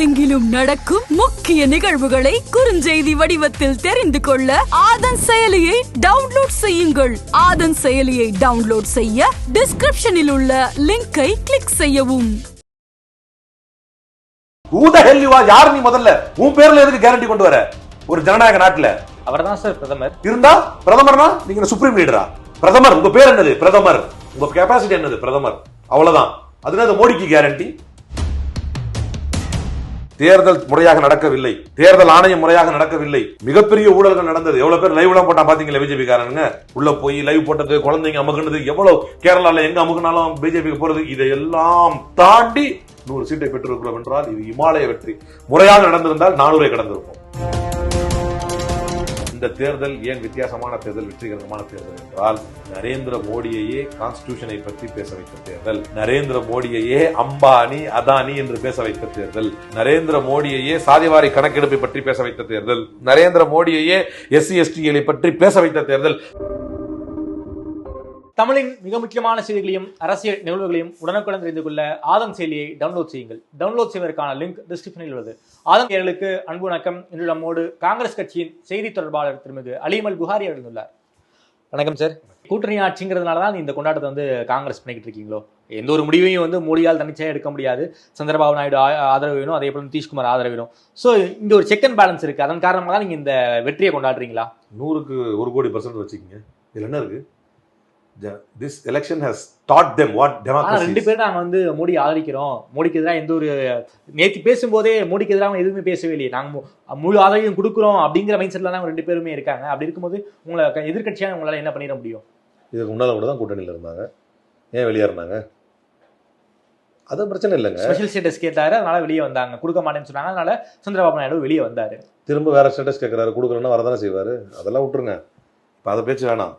உலகெங்கிலும் நடக்கும் முக்கிய நிகழ்வுகளை குறுஞ்செய்தி வடிவத்தில் தெரிந்து கொள்ள ஆதன் செயலியை டவுன்லோட் செய்யுங்கள். ஆதன் செயலியை டவுன்லோட் செய்ய டிஸ்கிரிப்ஷனில் உள்ள லிங்கை கிளிக் செய்யவும். யார் நீ முதல்ல? உன் பேர்ல எதுக்கு கேரண்டி கொண்டு வர? ஒரு ஜனநாயக நாட்டுல. அவர்தான் சார் பிரதமர். இருந்தா பிரதமர்னா நீங்க சுப்ரீம் லீடரா பிரதமர் உங்க பேர் என்னது? பிரதமர். உங்க கெபாசிட்டி என்னது? பிரதமர். அவ்வளவுதான். அதுனா அது மோடிக்கு கேரண்டி தேர்தல் முறையாக நடக்கவில்லை. தேர்தல் ஆணையம் முறையாக நடக்கவில்லை. மிகப்பெரிய ஊழல்கள் நடந்தது. எவ்வளவு பேர் லைவ் எல்லாம் போட்டா பாத்தீங்களா பிஜேபி காரனுங்க? உள்ள போய் லைவ் போட்டது குழந்தைங்க அமுகுனது எவ்வளவு கேரளால எங்க அமுகுனாலும் பிஜேபிக்கு போறது இதையெல்லாம் தாண்டி நூறு சீட்டை பெற்றிருக்கிறோம் என்றால் இது இமாலய வெற்றி. முறையாக நடந்திருந்தால் நானூரை கடந்திருக்கும் இந்த தேர்தல் ஏன் வித்தியாசமான தேர்தல் வெற்றிகரமான தேர்தல் என்றால் நரேந்திர மோடியையே கான்ஸ்டிடியூஷனை பற்றி பேச வைத்த தேர்தல் நரேந்திர மோடியையே அம்பானி அதானி என்று பேச வைத்த தேர்தல் நரேந்திர மோடியையே சாதிவாரி கணக்கெடுப்பை பற்றி பேச வைத்த தேர்தல் நரேந்திர மோடியையே எஸ்சி எஸ்டிகளை பற்றி பேச வைத்த தேர்தல். தமிழின் மிக முக்கியமான செய்திகளையும் அரசியல் நிகழ்வுகளையும் உடனுக்குடன் தெரிந்து கொள்ள ஆதம் செயலியை டவுன்லோட் செய்யுங்கள். டவுன்லோட் செய்வதற்கான லிங்க் டிஸ்கிரிப்ஷனில் உள்ளது. ஆதம் நேயர்களுக்கு அன்பு வணக்கம். இன்று நம்மோடு காங்கிரஸ் கட்சியின் செய்தி தொடர்பாளர் திருமிகு அலிமல் புகாரி எழுந்துள்ளார் வணக்கம் சார் கூட்டணி ஆட்சிங்கிறதுனால தான் இந்த கொண்டாட்டத்தை வந்து காங்கிரஸ் பண்ணிக்கிட்டு இருக்கீங்களோ? எந்த ஒரு முடிவையும் வந்து மோடியால் தனிச்சையாக எடுக்க முடியாது. சந்திரபாபு நாயுடு ஆ- ஆதரவு வேணும். அதே போல நிதிஷ்குமார் ஆதரவு வேணும். ஸோ இங்க ஒரு செக் அண்ட் பேலன்ஸ் இருக்கு. அதன் காரணமாக தான் நீங்க இந்த வெற்றியை கொண்டாடுறீங்களா? நூறுக்கு ஒரு கோடி பர்சன்ட் வச்சுக்கோங்க. இதுல என்ன இருக்கு? This election has taught them what ஆனா ரெண்டு டெமோக்ரஸி பேரும் நாங்க வந்து மோடி ஆதரிக்கிறோம். மோடிக்கு எதிராக எந்த ஒரு நேற்று பேசும்போதே மோடிக்கு எதிராக எதுவுமே பேசவே இல்லையே. நாங்க மு- முழு ஆதரவையும் கொடுக்குறோம் அப்படிங்கிற மைண்ட் செட்ல தான் ரெண்டு பேருமே இருக்காங்க. அப்படி இருக்கும்போது உங்களை க- எதிர்க்கட்சியா உங்களால என்ன பண்ணிட முடியும்? இதுக்கு முன்னால கூட தான் கூட்டணியில் இருந்தாங்க. ஏன் வெளியேறினாங்க அது பிரச்சனை இல்லைங்க. ஸ்பெஷல் ஸ்டேட்டஸ் கேட்டாரு அதனால வெளியே வந்தாங்க. கொடுக்க மாட்டேன்னு சொன்னாங்க. அதனால சந்திரபாபு நாயுடு வெளியே வந்தாரு. திரும்ப வேற ஸ்டேட்டஸ் கேட்குறாரு கொடுக்குறேன்னா வரதானே செய்வார்? அதெல்லாம் விட்டுருங்க. இப்போ அதை பேச்சு வேணாம்.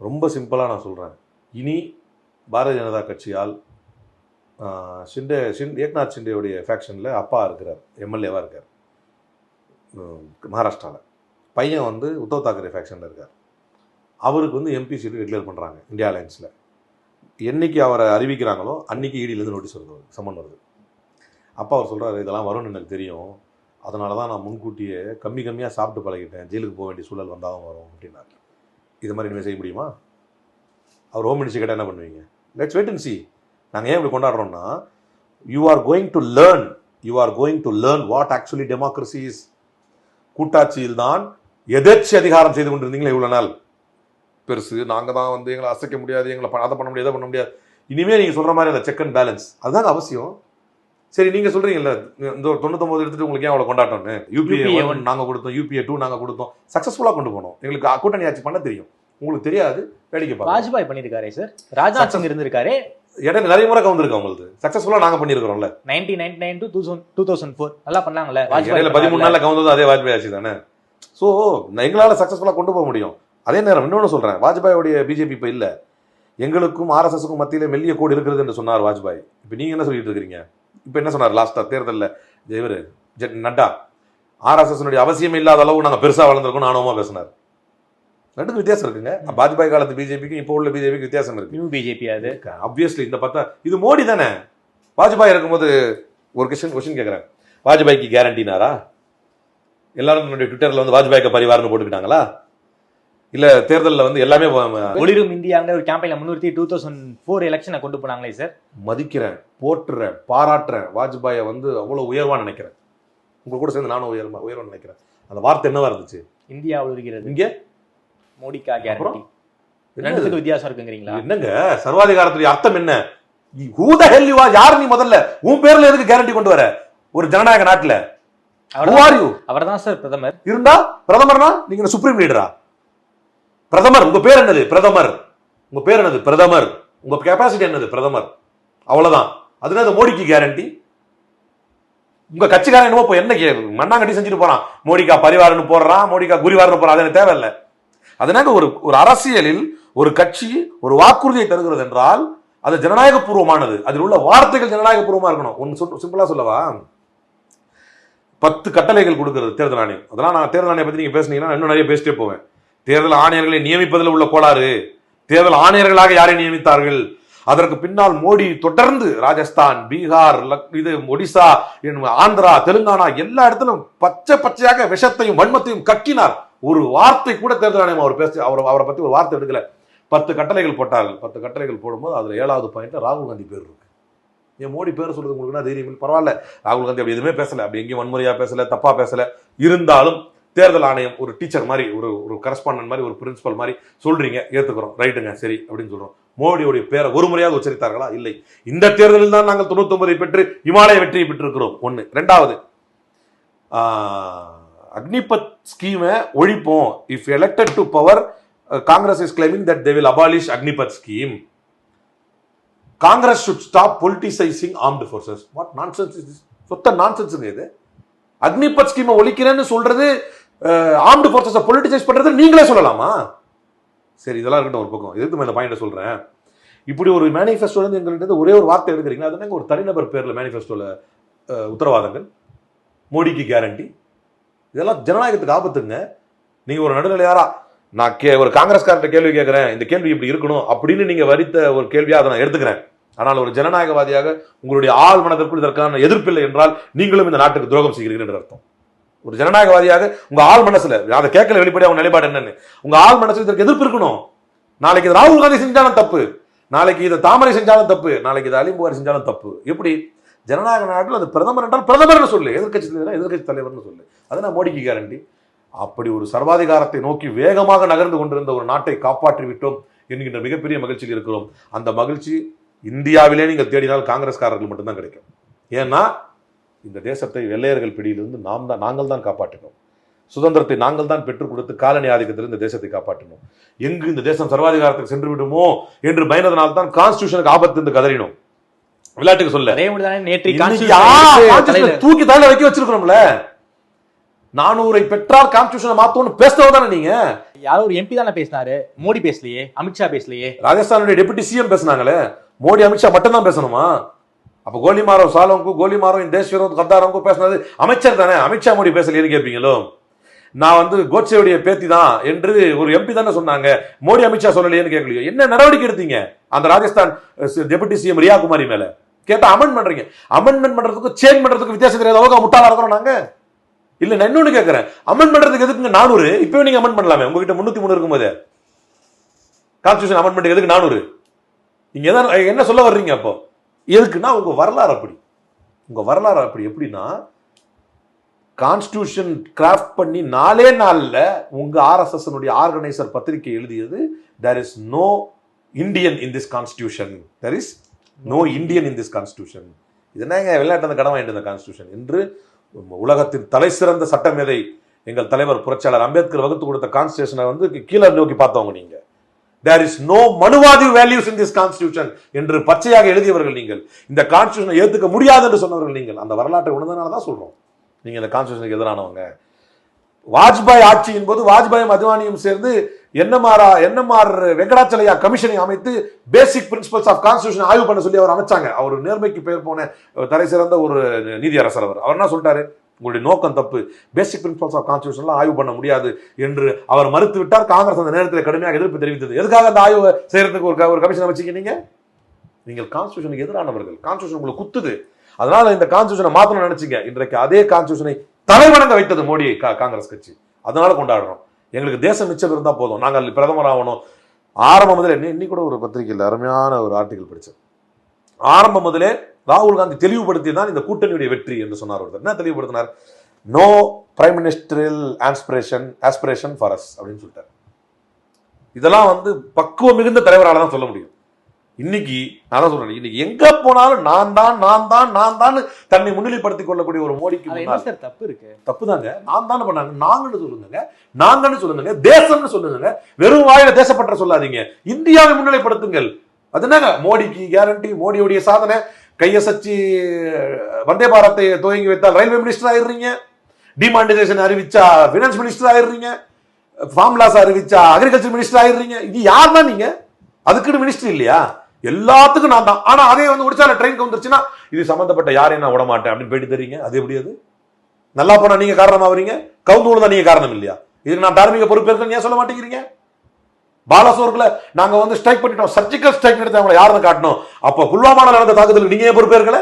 ரொம்ப சிம்பிளாக நான் சொல்கிறேன் இனி பாரதிய ஜனதா கட்சியால் ஷிண்டே ஷின் ஏக்நாத் ஷிண்டேவுடைய ஃபேக்ஷனில் அப்பா இருக்கிறார் எம்எல்ஏவாக இருக்கார். மகாராஷ்டிராவில் பையன் வந்து உத்தவ் தாக்கரே ஃபேக்ஷனில் இருக்கார். அவருக்கு வந்து எம்பி சீட்டு டிக்ளேர் பண்ணுறாங்க இந்தியா அலையன்ஸில் என்னைக்கு அவரை அறிவிக்கிறாங்களோ அன்றைக்கி ஈடியிலேருந்து நோட்டீஸ் வருது சம்மன் வருது. அப்பா அவர் சொல்கிறாரு இதெல்லாம் வரும்னு எனக்கு தெரியும். அதனால தான் நான் முன்கூட்டியே கம்மி கம்மியாக சாப்பிட்டு பழகிட்டேன். ஜெயிலுக்கு போக வேண்டிய சூழல் வந்தாலும் வரும் அப்படின்னாரு. இது மாதிரி இனிமேல் செய்ய முடியுமா? அவர் ஹோம் மினிஸ்டர் கேட்டால் என்ன பண்ணுவீங்க? லெட்ஸ் வெயிட் அண்ட் சி நாங்கள் ஏன் இப்படி கொண்டாடுறோம்னா you are going to learn you are going to learn what actually democracy is கூட்டாட்சியில் தான் எதேச்சி அதிகாரம் செய்து கொண்டிருந்தீங்களே இவ்வளோ நாள். பெருசு நாங்கள் தான் வந்து எங்களை அசைக்க முடியாது எங்களை அதை பண்ண முடியாது இதை பண்ண முடியாது. இனிமேல் நீங்கள் சொல்கிற மாதிரி அந்த செக் அண்ட் பேலன்ஸ் அதுதாங்க அவசியம். சரி நீங்கள் சொல்கிறீங்கல்ல இந்த ஒரு தொண்ணூத்தொம்பது எடுத்துட்டு உங்களுக்கு ஏன் அவ்வளோ கொண்டாட்டம்னு? யூபிஏ ஒன் நாங்கள் கொடுத்தோம் யூபிஏ டூ நாங்கள் கொடுத்தோம். சக்ஸஸ்ஃபுல்லாக கொண்டு போனோம். எங்களுக்கு கூட்டணி ஆட்சி பண்ண தெரியும். உங்களுக்கு தெரியாது வேடிக்கை வாஜ்பாய் பண்ணிருக்காரே சார் ராஜ்நாத் சிங் இருந்திருக்காரு. இடையில நிறைய முறை கவுந்திருக்கு உங்களுக்கு. சக்ஸஸ்ஃபுல்லாக நாங்கள் பண்ணியிருக்கிறோம்ல. Nineteen ninety nine two thousand two thousand four நல்லா பண்ணாங்கல்ல இடையில பதிமூணு நாள்ல கவுந்தது அதே வாஜ்பாய் ஆட்சி தானே? ஸோ எங்களால் சக்ஸஸ்ஃபுல்லாக கொண்டு போக முடியும். அதே நேரம் இன்னொன்று சொல்கிறேன் வாஜ்பாயோடைய பிஜேபி இப்போ இல்லை. எங்களுக்கும் ஆர்எஸ்எஸ்க்கும் மத்தியில மெல்லிய கோடு இருக்கிறது என்று சொன்னார் வாஜ்பாய். இப்போ நீங்கள் என்ன சொல்லிட்டு இருக்கிறீங்க? இப்போ என்ன சொன்னார்? லாஸ்ட்டாக தேர்தலில் இவர் நட்டா. ஆர்எஸ்எஸ்னுடைய அவசியம் இல்லாத அளவு நாங்கள் பெருசாக வளர்ந்துருக்கோம் ஆணவமாக பேசினார். ரெண்டுக்கும் வித்தியாசம் இருக்குங்க. வாஜ்பாய் காலத்து பிஜேபிக்கும் இப்போ உள்ள பிஜேபிக்கு வித்தியாசம் இருக்கு. நியூ பிஜேபி அது. ஆப்வியஸ்லி இந்த பார்த்தா இது மோடி தானே? வாஜ்பாய் இருக்கும்போது ஒரு கொஸ்டின் கொஸ்டின் கேட்குறேன் வாஜ்பாய்க்கு கேரண்டினாரா எல்லாரும் ட்விட்டரில் வந்து வாஜ்பாய்க்கு பரிவாரம்னு போட்டுக்கிட்டாங்களா? இல்லை தேர்தலில் வந்து எல்லாமே ஒளிரும் இந்தியாங்கிற ஒரு கேம்பெயினை முன்னிறுத்தி டூ தௌசண்ட் ஃபோர் எலெக்ஷனை கொண்டு போனாங்களே சார் மதிக்கிறேன் போற்றுறேன் பாராட்டுறேன் வாஜ்பாயை வந்து அவ்வளோ உயர்வா நினைக்கிறேன். உங்க கூட சேர்ந்து நானும் உயர்வா உயர்வா நினைக்கிறேன். அந்த வார்த்தை என்னவா இருந்துச்சு? இந்தியா உருகிறது இங்க? மோடிக்கா கேரண்டி? ரெண்டுத்துக்கு வித்தியாசம் இருக்குங்கிறீங்களா? என்னங்க? சர்வாதிகாரத்துடைய அர்த்தம் என்ன? ஹூ த ஹெல் யூ யார் நீ முதல்ல? உன் பேர்ல எதுக்கு கேரண்டி கொண்டு வர? ஒரு ஜனநாயக நாட்டுல? அவர் தான் சார் பிரதமர். இருந்தா பிரதமர்னா நீங்க சுப்ரீம் லீடரா பிரதமர் உங்க பேர் என்னது? பிரதமர். உங்க பேர் என்னது? பிரதமர். உங்க கெப்பாசிட்டி என்னது? பிரதமர். அவ்வளவுதான். அதுனா அது மோடிக்கு கேரண்டி உங்க கட்சிக்காரன் என்னமோ இப்போ என்ன கே- மண்ணாங்கட்டி செஞ்சுட்டு போறான். மோடிக்கா பரிவாரன்னு போடுறான் மோடிக்கா குரிவாரன்னு போறான் அது எனக்கு தேவையில்லை. அதனால ஒரு ஒரு அரசியலில் ஒரு கட்சி ஒரு வாக்குறுதியை தருகிறது என்றால் அது ஜனநாயக பூர்வமானது அதில் உள்ள வார்த்தைகள் ஜனநாயக பூர்வமா இருக்கணும். ஒன்னு சொல் சிம்பிளா சொல்லவா? பத்து கட்டளைகள் கொடுக்கறது தேர்தல் ஆணையம். அதெல்லாம் நான் தேர்தல் ஆணையம் பத்தி நீங்க பேசுனீங்கன்னா நான் இன்னும் நிறைய பேசிட்டே போவேன். தேர்தல் ஆணையர்களை நியமிப்பதில் உள்ள கோளாறு. தேர்தல் ஆணையர்களாக யாரை நியமித்தார்கள்? அதற்கு பின்னால் மோடி தொடர்ந்து ராஜஸ்தான் பீகார் லக்- இது ஒடிசா ஆந்திரா தெலுங்கானா எல்லா இடத்திலும் பச்சை பச்சையாக விஷத்தையும் வன்மத்தையும் கக்கினார். ஒரு வார்த்தை கூட தேர்தல் ஆணையம் அவர் பேச அவர் அவரை பத்தி ஒரு வார்த்தை எடுக்கல. பத்து கட்டளைகள் போட்டார்கள். பத்து கட்டளைகள் போடும்போது அதில் ஏழாவது பாயிண்ட்ல ராகுல் காந்தி பேர் இருக்கு. ஏன் மோடி பேர் சொல்றது உங்களுக்கு தைரியம்? பரவாயில்ல. ராகுல் காந்தி அப்படி எதுவுமே பேசல. அப்படி எங்கேயும் வன்முறையா பேசல தப்பா பேசல. இருந்தாலும் தேர்தல் ஆணையம் ஒரு டீச்சர் மாதிரி ஒரு ஒரு கரஸ்பாண்டன்ட் மாதிரி ஒரு பிரின்சிபல் மாதிரி சொல்றீங்க ஏத்துக்கிறோம். ரைட்டுங்க சரி அப்படின்னு சொல்றோம். மோடியுடைய பேரை ஒரு முறையாவது உச்சரித்தார்களா? இல்லை. இந்த தேர்தலில் தான் நாங்கள் தொண்ணூத்தி பெற்று இமாலய வெற்றியை பெற்றிருக்கிறோம். ஒன்று ரெண்டாவது அக்னிபத் ஸ்கீமை ஒழிப்போம். If elected to power Congress is claiming that they will abolish Agnipath scheme Congress should stop politicising armed forces what nonsense is சொத்த நான்சென்ஸுங்க இது. அக்னிபத் ஸ்கீமை ஒழிக்கிறேன்னு சொல்றது ஆர்ம்டு ஃபோர்ஸஸை பொலிட்டிசைஸ் பண்ணுறது நீங்களே சொல்லலாமா? சரி இதெல்லாம் இருக்கட்டும் ஒரு பக்கம். எதுக்கு இந்த பாயிண்ட சொல்கிறேன் இப்படி ஒரு மேனிஃபெஸ்டோ வந்து எங்கள்கிட்ட ஒரே ஒரு வார்த்தை எடுக்கிறீங்களா? அது ஒரு தனிநபர் பேரில் மேனிஃபெஸ்டோவில் உத்தரவாதங்கள் மோடிக்கு கேரண்டி இதெல்லாம் ஜனநாயகத்துக்கு ஆபத்துங்க. நீங்கள் ஒரு நடுநிலையாரா? நான் கே ஒரு காங்கிரஸ்கார்ட்ட கேள்வி கேட்குறேன் இந்த கேள்வி இப்படி இருக்கணும் அப்படின்னு நீங்கள் வரித்த ஒரு கேள்வியாக அதை நான் எடுத்துக்கிறேன். ஆனால் ஒரு ஜனநாயகவாதியாக உங்களுடைய ஆள் மனதிற்குள் இதற்கான எதிர்ப்பில்லை என்றால் நீங்களும் இந்த நாட்டுக்கு துரோகம் செய்கிறீர்கள் என்று அர்த்தம். ஒரு ஜனநாயகவாதியாக உங்க ஆள் மனசுல அதை கேட்கல வெளிப்படையா உங்க நிலைப்பாடு என்னன்னு? உங்க ஆள் மனசுல இதற்கு எதிர்ப்பு இருக்கணும். நாளைக்கு இது ராகுல் காந்தி செஞ்சாலும் தப்பு. நாளைக்கு இதை தாமரை செஞ்சாலும் தப்பு. நாளைக்கு இதை அலிம்புகார் செஞ்சாலும் தப்பு. எப்படி? ஜனநாயக நாட்டில் அது பிரதமர் என்றால் பிரதமர்னு சொல்லு. எதிர்கட்சி தலைவர் எதிர்க்கட்சி தலைவர்னு சொல்லு. அது நான் மோடிக்கு கேரண்டி அப்படி ஒரு சர்வாதிகாரத்தை நோக்கி வேகமாக நகர்ந்து கொண்டிருந்த ஒரு நாட்டை காப்பாற்றி விட்டோம் என்கின்ற மிகப்பெரிய மகிழ்ச்சியில் இருக்கிறோம். அந்த மகிழ்ச்சி இந்தியாவிலே நீங்கள் தேடினால் காங்கிரஸ்காரர்கள் மட்டும்தான் கிடைக்கும். ஏன்னா இந்த தேசத்தை வெள்ளையர்கள் பிடியிலிருந்து நாம் தான் நாங்கள் தான் காப்பாற்றினோம். சுதந்திரத்தை நாங்கள் தான் பெற்றுக் கொடுத்து காலனி ஆதிக்கத்திலிருந்து இந்த தேசத்தை காப்பாற்றினோம். எங்கு இந்த தேசம் சர்வாதிகாரத்துக்கு சென்று விடுமோ என்று பயந்ததனால் தான் கான்ஸ்டியூஷனுக்கு ஆபத்து என்று கதறினோம். விளையாட்டுக்கு சொல்ல. நேற்று தூக்கி தலையில வைக்க வச்சிருக்கிறோம்ல. நானூரை பெற்றால் கான்ஸ்டியூஷனை மாத்தோம்னு பேசுறவங்க தானே நீங்க? யாரோ ஒரு எம்பி தானே பேசினாரு. மோடி பேசலையே அமித்ஷா பேசலையே. ராஜஸ்தானுடைய டெபுட்டி சிஎம் பேசுனாங்களே. மோடி அமித்ஷா மட்டும் தான் பேசணுமா? அப்போ கோலிமாரோ சாலோங்கு கோலிமாரோ இந்த தேஷ் விரோத் பேசினது அமைச்சர் தானே? அமித்ஷா மோடி பேசலையேன்னு கேட்பீங்களோ நான் வந்து கோட்சேவுடைய பேத்தி தான் என்று ஒரு எம்பி தானே சொன்னாங்க. மோடி அமித்ஷா சொல்லலையேன்னு கேட்கலையோ என்ன நடவடிக்கை எடுத்தீங்க? அந்த ராஜஸ்தான் டெபுட்டி சிஎம் ரியா குமாரி மேல. கேட்டா அமெண்ட் பண்றீங்க. அமெண்ட்மெண்ட் பண்றதுக்கும் சேஞ்ச் பண்றதுக்கு வித்தியாசம் தெரியாத அளவுக்கு முட்டாளா இருக்கிறோம் நாங்க? இல்ல நான் இன்னொன்னு கேட்கறேன் அமெண்ட் பண்றதுக்கு எதுக்குங்க நானூறு? இப்பவே நீங்க அமெண்ட் பண்ணலாமே. உங்ககிட்ட முன்னூத்தி மூணு இருக்கும்போது. கான்ஸ்டியூஷன் அமெண்ட்மெண்ட் எதுக்கு நானூறு? நீங்க என்ன சொல்ல வர்றீங்க அப்போ? எதுக்குன்னா உங்கள் வரலாறு அப்படி. உங்கள் வரலாறு அப்படி எப்படின்னா கான்ஸ்டியூஷன் கிராஃப்ட் பண்ணி நாலே நாளில் உங்கள் ஆர்எஸ்எஸ்னுடைய ஆர்கனைசர் பத்திரிகை எழுதியது there is no Indian in this constitution there is no Indian in this constitution இது என்னங்க விளையாட்டு அந்த கடன் இந்த கான்ஸ்டியூஷன் என்று உலகத்தின் தலை சிறந்த சட்டமேதை எங்கள் தலைவர் புரட்சியாளர் அம்பேத்கர் வகுத்து கொடுத்த கான்ஸ்டியூஷனை வந்து கீழே நோக்கி பார்த்தவங்க நீங்கள் there is no Manuvadi values in this constitution என்று பச்சையாக எழுதியவர்கள் நீங்கள். இந்த கான்ஸ்டியூஷனை ஏத்துக்க முடியாது என்று சொன்னவர்கள் நீங்கள். அந்த வரலாற்றை உணர்ந்தனால தான் சொல்றோம். நீங்க இந்த கான்ஸ்டியூஷனுக்கு எதிரானவங்க. வாஜ்பாய் ஆட்சியின் போது வாஜ்பாயும் அத்வானியும் சேர்ந்து என்எம்ஆர் என்எம்ஆர் வெங்கடாச்சலையா கமிஷனை அமைத்து பேசிக் பிரின்சிபல்ஸ் ஆஃப் கான்ஸ்டியூஷன் ஆய்வு பண்ண சொல்லி அவர் அமைச்சாங்க அவர் நேர்மைக்கு பெயர் போன தலை சிறந்த ஒரு நீதியரசர் அவர். அவர் என்ன சொல்லிட்டாரு? உங்களுடைய நோக்கம் தப்பு. பேசிக் பிரின்சிபல்ஸ் ஆஃப் கான்ஸ்டியூஷன்லாம் ஆய்வு பண்ண முடியாது என்று அவர் மறுத்து விட்டார் காங்கிரஸ் அந்த நேரத்தில் கடுமையாக எதிர்ப்பு தெரிவித்தது. எதுக்காக அந்த ஆய்வு செய்யறதுக்கு ஒரு ஒரு கமிஷனை வச்சுக்கிங்க நீங்கள் கான்ஸ்டியூஷனுக்கு எதிரானவர்கள். கான்ஸ்டியூஷன் உங்களுக்கு குத்துது. அதனால இந்த கான்ஸ்டியூஷனை மாத்தணும்னு நினைச்சிங்க. இன்றைக்கு அதே கான்ஸ்டியூஷனை தலைவணங்க வைத்தது மோடி காங்கிரஸ் கட்சி. அதனால கொண்டாடுறோம். எங்களுக்கு தேசம் மிச்சம் இருந்தால் போதும். நாங்கள் பிரதமர் ஆகணும். ஆரம்ப முதலே இன்னி- கூட ஒரு பத்திரிகையில் அருமையான ஒரு ஆர்டிகல் படித்தேன் ஆரம்பம் முதலே ராகுல் காந்தி தெளிவுபடுத்தி தான் இந்த கூட்டணியுடைய வெற்றி என்று சொன்னார் ஒருத்தர். என்ன தெளிவுபடுத்தினார்? No prime ministerial aspiration aspiration for us அப்படின்னு சொல்லிட்டார். இதெல்லாம் வந்து பக்குவம் மிகுந்த தலைவரால தான் சொல்ல முடியும். இன்னைக்கு நான் தான் சொல்றேன் இன்னைக்கு எங்க போனாலும் நான் தான் நான் தான் நான் தான் தன்னை முன்னிலைப்படுத்திக் கொள்ளக்கூடிய ஒரு மோடிக்கு தப்பு இருக்கு? தப்புதாங்க. நான் தானே பண்ணாங்க. நாங்கன்னு சொல்லுங்க நாங்கன்னு சொல்லுங்க தேசம்னு சொல்லுங்க வெறும் வாயில தேசப்பற்ற சொல்லாதீங்க. இந்தியாவை முன்னிலைப்படுத்துங்கள். அது என்னங்க? மோடிக்கு கேரண்டி மோடியுடைய சாதனை. கையசச்சி வந்தே பாரத்தை துவங்கி வைத்தால் ரயில்வே மினிஸ்டர் ஆயிடுறீங்க. டிமானிட்டைசேஷன் அறிவிச்சா பினான்ஸ் மினிஸ்டர் ஆயிடுறீங்க. ஃபார்ம்லாஸ் அறிவிச்சா அக்ரிகல்ச்சர் மினிஸ்டர் ஆயிடுறீங்க. இது யார் தான் நீங்க? அதுக்குன்னு மினிஸ்டர் இல்லையா? எல்லாத்துக்கும் நான் தான். ஆனா அதே வந்து ஒடிச்சால ட்ரெயின் வந்துருச்சுன்னா இது சம்பந்தப்பட்ட யாரையும் நான் விட மாட்டேன் அப்படின்னு போயிட்டு தெரியுங்க. அது எப்படி அது? நல்லா போனா நீங்க காரணமாக வரீங்க கவுந்து விழுந்தா நீங்க காரணம் இல்லையா? இதுக்கு நான் தார்மீக பொறுப்பேற்கன்னு ஏன் சொல்ல மாட்டேங்கிறீங்க? பாலசோர்களை நாங்க வந்து ஸ்ட்ரைக் பண்ணிட்டோம். சர்ஜிக்கல் ஸ்ட்ரைக் நடத்தி அவங்களை யாருன்னு காட்டணும். அப்போ புல்வாமால நடந்த தாக்குதல் நீங்க ஏன் பொறுப்பேற்கல?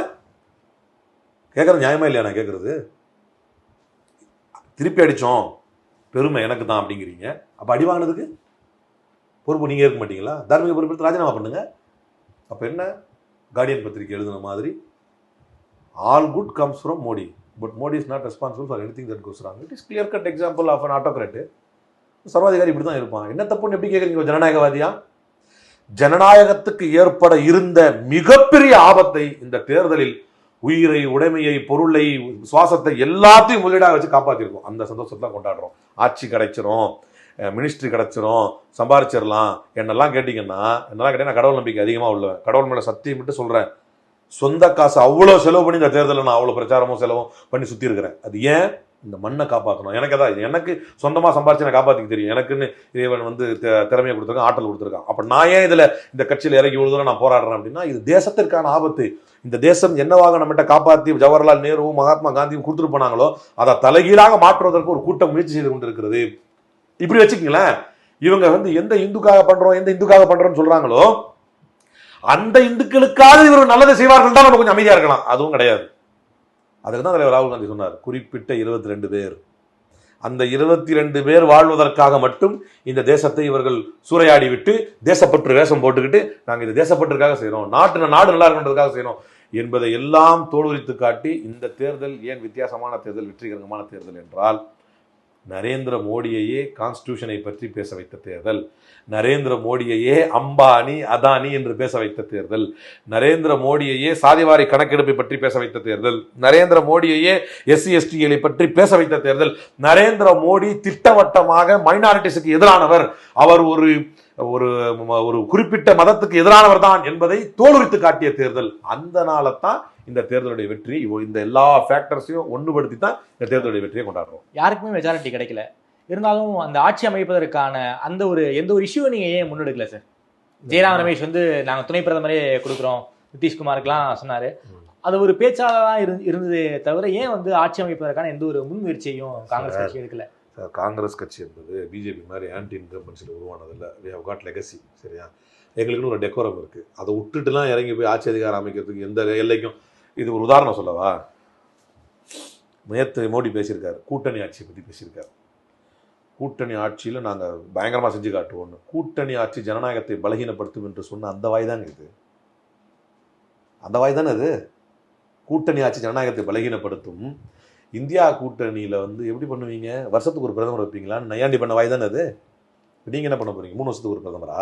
கேட்கறது நியாயமா இல்லையா நான் கேட்கறது திருப்பி அடித்தோம் பெருமை எனக்கு தான் அப்படிங்கிறீங்க. அப்போ அடி வாங்கினதுக்கு பொறுப்பு நீங்கள் இருக்க மாட்டீங்களா? தார்மீக பொறுப்பு ராஜினாமா பண்ணுங்க. அப்போ என்ன? கார்டியன் பத்திரிக்கை எழுதின மாதிரி all good comes from Modi but Modi is not responsible for anything that goes wrong it is clear cut example of an autocrat சர்வாதிகாரி இப்படி தான் இருப்பான் என்ன தப்புன்னு எப்படி கேட்குறீங்க ஜனநாயகவாதியா? ஜனநாயகத்துக்கு ஏற்பட இருந்த மிகப்பெரிய ஆபத்தை இந்த தேர்தலில் உயிரை உடைமையை பொருளை சுவாசத்தை எல்லாத்தையும் முதலீடாக வச்சு காப்பாற்றிருக்கோம் அந்த சந்தோஷத்தை கொண்டாடுறோம். ஆட்சி கிடைச்சிரும் மினிஸ்ட்ரி கிடைச்சிரும் சம்பாரிச்சிடலாம். என்னெல்லாம் கேட்டிங்கன்னா என்னெல்லாம் கேட்டால் நான் கடவுள் நம்பிக்கை அதிகமாக உள்ளவன். கடவுள் மேலே சத்தியம் விட்டு சொல்கிறேன் சொந்த காசு அவ்வளோ செலவு பண்ணி இந்த தேர்தலில் நான் அவ்வளோ பிரச்சாரமும் செலவும் பண்ணி சுற்றி இருக்கிறேன். அது ஏன்? இந்த மண்ணை காப்பாற்றணும் எனக்கு அதான் எனக்கு சொந்தமாக சம்பாரிச்சு நான் காப்பாற்றிக்க தெரியும். எனக்குன்னு இறைவன் வந்து திறமையை கொடுத்துருக்கான் ஆற்றல் கொடுத்துருக்கான். அப்போ நான் ஏன் இதில் இந்த கட்சியில் இறங்கி இவ்வளவு தூரம் நான் போராடுறேன் அப்படின்னா இது தேசத்திற்கான ஆபத்து. இந்த தேசம் என்னவாக நம்மகிட்ட காப்பாற்றி ஜவஹர்லால் நேருவும் மகாத்மா காந்தியும் கொடுத்துட்டு போனாங்களோ அதை தலைகீழாக மாற்றுவதற்கு ஒரு கூட்டம் முயற்சி செய்து கொண்டிருக்கிறது. இப்படி வச்சுக்கீங்களேன் இவங்க வந்து எந்த இந்துக்காக பண்ணுறோம் எந்த இந்துக்காக பண்ணுறோம்னு சொல்கிறாங்களோ அந்த இந்துக்களுக்காக இவர் நல்லதை செய்வார்கள் தான் நம்ம கொஞ்சம் அமைதியாக இருக்கலாம். அதுவும் கிடையாது. அதுக்கு தான் தலைவர் ராகுல் காந்தி சொன்னார் குறிப்பிட்ட இருபத்தி ரெண்டு பேர். அந்த இருபத்தி ரெண்டு பேர் வாழ்வதற்காக மட்டும் இந்த தேசத்தை இவர்கள் சூறையாடி விட்டு தேசப்பற்று வேஷம் போட்டுக்கிட்டு நாங்கள் இது தேசப்பற்றுக்காக செய்கிறோம் நாட்டு நாடு நல்லா இருக்கின்றதுக்காக செய்கிறோம் என்பதை எல்லாம் தோல்வித்து காட்டி இந்த தேர்தல் ஏன் வித்தியாசமான தேர்தல் வெற்றிகரமான தேர்தல் என்றால் நரேந்திர மோடியையே கான்ஸ்டியூஷனை பற்றி பேச வைத்த தேர்தல் நரேந்திர மோடியையே அம்பானி அதானி என்று பேச வைத்த தேர்தல் நரேந்திர மோடியையே சாதிவாரி கணக்கெடுப்பை பற்றி பேச வைத்த தேர்தல் நரேந்திர மோடியையே எஸ்சி எஸ்டிகளை பற்றி பேச வைத்த தேர்தல் நரேந்திர மோடி திட்டவட்டமாக மைனாரிட்டிஸுக்கு எதிரானவர் அவர் ஒரு ஒரு ஒரு குறிப்பிட்ட மதத்துக்கு எதிரானவர் தான் என்பதை தோலுரித்து காட்டிய தேர்தல். அந்த நாளத்தான் இந்த தேர்தலுடைய வெற்றி இந்த எல்லா ஃபேக்டர்ஸையும் ஒன்றுபடுத்தி தான் இந்த தேர்தலுடைய வெற்றியை கொண்டாடுறோம். யாருக்குமே மெஜாரிட்டி கிடைக்கல. இருந்தாலும் அந்த ஆட்சி அமைப்பதற்கான அந்த ஒரு எந்த ஒரு இஷ்யூவை நீங்க ஏன் முன்னெடுக்கல சார் ஜெயராம் ரமேஷ் வந்து நாங்க துணை பிரதமரே கொடுக்குறோம். நிதிஷ்குமாருக்குலாம் சொன்னாரு. அது ஒரு பேச்சாளராக தான் இருந்து இருந்ததே தவிர ஏன் வந்து ஆட்சி அமைப்பதற்கான எந்த ஒரு முன்முயற்சியையும் காங்கிரஸ் கட்சி எடுக்கல? காங்கிரஸ் கட்சி என்பது பிஜேபி மாதிரி ஆன்டி இன்கம்பன்சியில் உருவானதில்லை. வி ஹவ் காட் லெகசி சரியா? எங்களுக்குன்னு ஒரு டெக்கோரம் இருக்குது அதை விட்டுட்டுலாம் இறங்கி போய் ஆட்சி அதிகாரம் அமைக்கிறதுக்கு எந்த எல்லைக்கும் இது ஒரு உதாரணம் சொல்லவா? நேற்று மோடி பேசியிருக்காரு. கூட்டணி ஆட்சியை பற்றி பேசியிருக்காரு. கூட்டணி ஆட்சியில் நாங்கள் பயங்கரமாக செஞ்சு காட்டுவோம்னு கூட்டணி ஆட்சி ஜனநாயகத்தை பலகீனப்படுத்தும் என்று சொன்ன அந்த வாய் தாங்க இது. அந்த வாய் தானே இது கூட்டணி ஆட்சி ஜனநாயகத்தை பலகீனப்படுத்தும். இந்தியா கூட்டணியில் வந்து எப்படி பண்ணுவீங்க? வருஷத்துக்கு ஒரு பிரதமர் வைப்பீங்களான்னு நையாண்டி பண்ண வாய் தானே அது? நீங்கள் என்ன பண்ண போகிறீங்க மூணு வருஷத்துக்கு ஒரு பிரதமரா?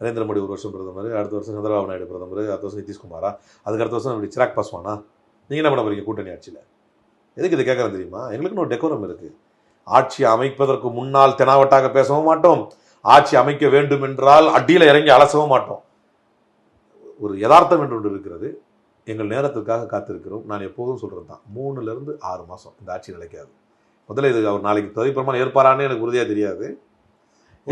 நரேந்திர மோடி ஒரு வருஷம் பிரதமர் அடுத்த வருஷம் சந்திரபாபு நாயுடு பிரதமர் அடுத்த வருஷம் நிதிஷ்குமாரா? அதுக்கு அடுத்த வருஷம் அப்படி சிராக் பாஸ்வானா? நீங்கள் என்ன பண்ண போகிறீங்க கூட்டணி ஆட்சியில்? எதுக்கு இது கேட்குறது தெரியுமா? எங்களுக்குன்னு ஒரு டெக்கோரம் இருக்குது ஆட்சி அமைப்பதற்கு முன்னால் தெனாவட்டாக பேசவும் மாட்டோம். ஆட்சி அமைக்க வேண்டும் என்றால் அடியில் இறங்கி அலசவும் மாட்டோம். ஒரு யதார்த்தம் என்று ஒன்று இருக்கிறது. எங்கள் நேரத்துக்காக காத்திருக்கிறோம். நான் எப்போதும் சொல்கிறது தான் மூணுலேருந்து ஆறு மாதம் இந்த ஆட்சி நிலைக்காது. முதல்ல இது அவர் நாளைக்கு பிரமாணம் ஏற்பாரான்னு எனக்கு உறுதியாக தெரியாது.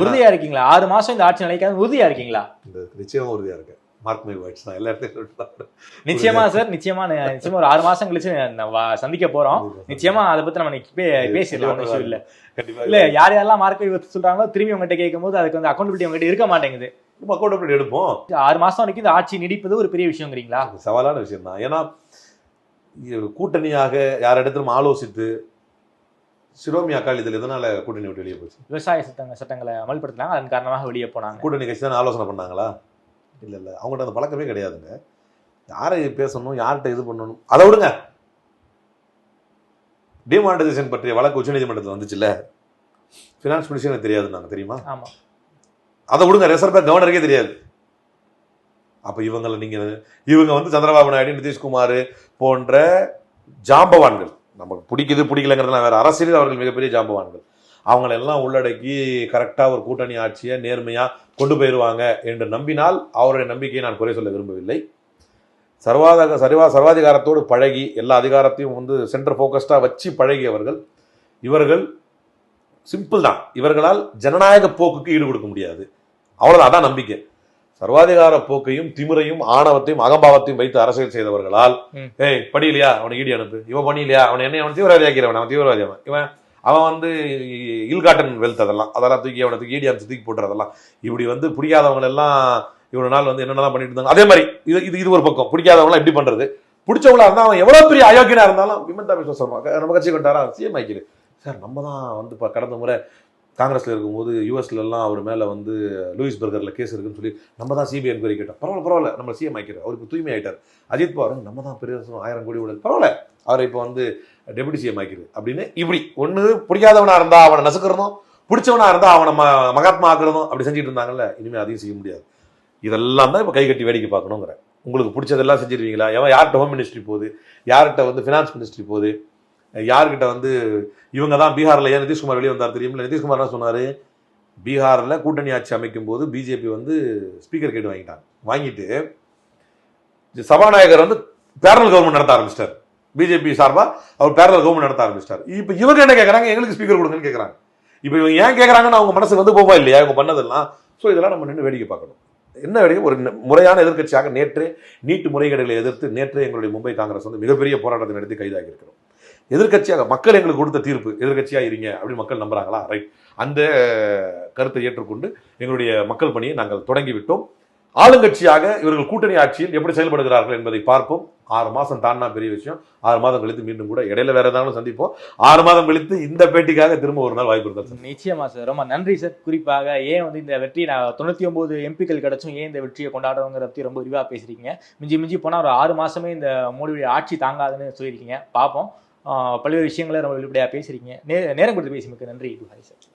உறுதியா இருக்கீங்களா? ஆறு மாசம் இந்த ஆட்சி நிலைக்காது உறுதியா இருக்கீங்களா? இந்த நிச்சயமாக உறுதியாக இருக்கேன். மார்க் மை வாய்ஸ் தான் எல்லா இடத்தையும் சொல்லிட்டு நிச்சயமா சார் நிச்சயமா நிச்சயமா ஒரு ஆறு மாசம் கழிச்சு சந்திக்க போறோம். நிச்சயமா அதை பத்தி நம்ம பேசிடலாம் issue இல்ல. இல்ல யார் யாரெல்லாம் மார்க்கெட் சொல்றாங்களோ திரும்பி உங்ககிட்ட கேட்கும்போது அதுக்கு வந்து அக்கௌண்டபிலிட்டி உங்ககிட்ட இருக்க மாட்டேங்குது. நம்ம அக்கௌண்டபிலிட்டி எடுப்போம். ஆறு மாசம் வரைக்கும் இந்த ஆட்சி நீடிப்பது ஒரு பெரிய விஷயங்கிறீங்களா? சவாலான விஷயம் தான். ஏன்னா கூட்டணியாக யாரிடத்திலும் ஆலோசித்து சிரோமி அக்கால் இதில் எதனால கூட்டணி விட்டு வெளியே போச்சு? விவசாய சட்டங்க சட்டங்களை அமல்படுத்தினாங்க அதன் காரணமாக வெளியே போனாங்க. கூட்டணி கட்சி தானே ஆலோசனை பண்ணாங்களா? இல்லை இல்லை. அவங்கள்ட்ட அந்த பழக்கமே கிடையாதுங்க. யாரை பேசணும் யார்கிட்ட இது பண்ணணும் அதை விடுங்க. டிமானிட்டைசேஷன் பற்றிய வழக்கு உச்சநீதிமன்றத்தில் வந்துச்சுல்ல? ஃபினான்ஸ் மினிஸ்டர் எனக்கு தெரியாது நாங்கள் தெரியுமா? ஆமா. அதை விடுங்க ரிசர்வ் பேங்க் கவர்னருக்கே தெரியாது. அப்போ இவங்களை நீங்கள் இவங்க வந்து சந்திரபாபு நாயுடு நிதிஷ்குமார் போன்ற ஜாம்பவான்கள். நமக்கு பிடிக்குது பிடிக்கலங்கிறதுலாம் வேற. அரசியலில் அவர்கள் மிகப்பெரிய ஜாம்பவான்கள். அவங்கள எல்லாம் உள்ளடக்கி கரெக்டாக ஒரு கூட்டணி ஆட்சியை நேர்மையாக கொண்டு போயிடுவாங்க என்று நம்பினால் அவருடைய நம்பிக்கையை நான் குறை சொல்ல விரும்பவில்லை. சர்வாத சர்வா சர்வாதிகாரத்தோடு பழகி எல்லா அதிகாரத்தையும் வந்து சென்டர் ஃபோக்கஸ்டாக வச்சு பழகியவர்கள் இவர்கள் சிம்பிள் தான். இவர்களால் ஜனநாயக போக்குக்கு ஈடு கொடுக்க முடியாது. அவ்வளவுதான் அதான் நம்பிக்கை. சர்வாதிகார போக்கையும் திமிரையும் ஆணவத்தையும் அகம்பாவத்தையும் வைத்து அரசியல் செய்தவர்களால். ஏய் படியிலையா? அவனை ஈடி அனுப்பு. இவன் பண்ணியிலையா அவன் என்ன அவன் தீவிரவாதி ஆக்கிறவன் அவன் தீவிரவாதி அவன். இவன் அவன் வந்து இல்காட்டன் வெல்த் அதெல்லாம். அதெல்லாம் தூக்கி அவனை தூக்கி ஈடியாம்ஸ் தூக்கி போட்டுறதெல்லாம். இப்படி வந்து பிடிக்காதவங்க எல்லாம் இவ்வளோ நாள் வந்து என்னென்னலாம் பண்ணிட்டு இருந்தாங்க. அதே மாதிரி இது இது இது ஒரு பக்கம். பிடிக்காதவங்களாம் எப்படி பண்ணுறது பிடிச்சவங்களா இருந்தால் அவன் எவ்வளோ பெரிய அயோக்கியனாக இருந்தாலும் விமந்தா விஸ்வ சொல்லுவாங்க நம்ம கட்சி கொண்டாரா? சிஎம் ஆக்கிடு சார் நம்ம தான் வந்து இப்போ கடந்த முறை காங்கிரஸில் இருக்கும்போது யூஎஸ்லலாம் அவர் மேலே வந்து லூயிஸ் பர்கரில் கேஸ் இருக்குன்னு சொல்லி நம்ம தான் சிபிஐ என்கொயரி கேட்டோம். பரவாயில்ல பரவாயில்ல. நம்ம சிஎம் ஆக்கிறார் அவருக்கு தூய்மை ஆகிட்டார் அஜித் பவார் நம்ம தான் பெரிய வருஷம் ஆயிரம் கோடி உள்ளது பரவாயில்ல. அவர் இப்போ வந்து டெபுட்டி சிஎம் ஆக்கிடு அப்படின்னு இப்படி. ஒன்று பிடிக்காதவனா இருந்தா அவனை நசுக்கிறதும் பிடிச்சவனா இருந்தா அவனை ம மகாத்மா ஆக்குறதும் அப்படி செஞ்சுட்டு இருந்தாங்கல்ல இனிமேல் அதையும் செய்ய முடியாது. இதெல்லாம் தான் இப்போ கை கட்டி வேடிக்கை பார்க்கணுங்கிற. உங்களுக்கு பிடிச்சதெல்லாம் செஞ்சிருவீங்களா? எவன் யார்கிட்ட ஹோம் மினிஸ்ட்ரி போகுது? யார்கிட்ட வந்து ஃபினான்ஸ் மினிஸ்ட்ரி போகுது? யார்கிட்ட வந்து இவங்க தான் பீகாரில் ஏன் நிதிஷ்குமார் வெளியே வந்தார் தெரியுமில்ல? நிதிஷ்குமார் என்ன சொன்னார் பீகாரில் கூட்டணி ஆட்சி அமைக்கும் போது பிஜேபி வந்து ஸ்பீக்கர் கேட்டு வாங்கிட்டாங்க. வாங்கிட்டு சபாநாயகர் வந்து பேரல் கவர்மெண்ட் நடத்த ஆரம்பிச்சிட்டார். பிஜேபி சார்பா அவர் பேரல் கவர்மெண்ட் நடத்த ஆரம்பிச்சிட்டார். இப்போ இவங்க என்ன கேட்குறாங்க எங்களுக்கு ஸ்பீக்கர் கொடுங்கன்னு கேட்குறாங்க இப்போ இவங்க ஏன் கேட்குறாங்கன்னு அவங்க மனசு வந்து போவா இல்லையா? இவங்க பண்ணதெல்லாம். ஸோ இதெல்லாம் நம்ம நின்று வேடிக்கை பார்க்கணும். என்ன வேடிக்கை? ஒரு முறையான எதிர்க்கட்சியாக நேற்று நீட்டு முறைகேடுகளை எதிர்த்து நேற்றே எங்களுடைய மும்பை காங்கிரஸ் வந்து மிகப்பெரிய போராட்டத்தை நடத்தி கைதாகி இருக்கிறோம். எதிர்கட்சியாக மக்கள் எங்களுக்கு கொடுத்த தீர்ப்பு எதிர்க்கட்சியாக இருங்க அப்படின்னு மக்கள் நம்புறாங்களா? ரைட் அந்த கருத்தை ஏற்றுக்கொண்டு எங்களுடைய மக்கள் பணியை நாங்கள் தொடங்கி விட்டோம். ஆளுங்கட்சியாக இவர்கள் கூட்டணி ஆட்சியில் எப்படி செயல்படுகிறார்கள் என்பதை பார்ப்போம். ஆறு மாதம் தாண்டினா பெரிய விஷயம். ஆறு மாதம் கழித்து மீண்டும் கூட இடையில வேற ஏதாவது சந்திப்போம். ஆறு மாதம் கழித்து இந்த பேட்டிக்காக திரும்ப ஒரு நாள் வாய்ப்பு இருந்தால் சார். நிச்சயமா சார். ரொம்ப நன்றி சார். குறிப்பாக ஏன் வந்து இந்த வெற்றி நான் தொண்ணூத்தி ஒன்பது எம்பிக்கள் கிடைச்சும் ஏன் இந்த வெற்றியை கொண்டாடுறோங்கிறத பத்தி ரொம்ப விரிவாக பேசுறீங்க மிஞ்சி மிஞ்சி போனா ஒரு ஆறு மாசமே இந்த மோடியுடைய ஆட்சி தாங்காதுன்னு சொல்லியிருக்கீங்க. பார்ப்போம். பல்வேறு விஷயங்களை ரொம்ப வெளிப்படையாக பேசுறீங்க நே நேரம் கொடுத்து பேசியமைக்கு நன்றி. Hi sir.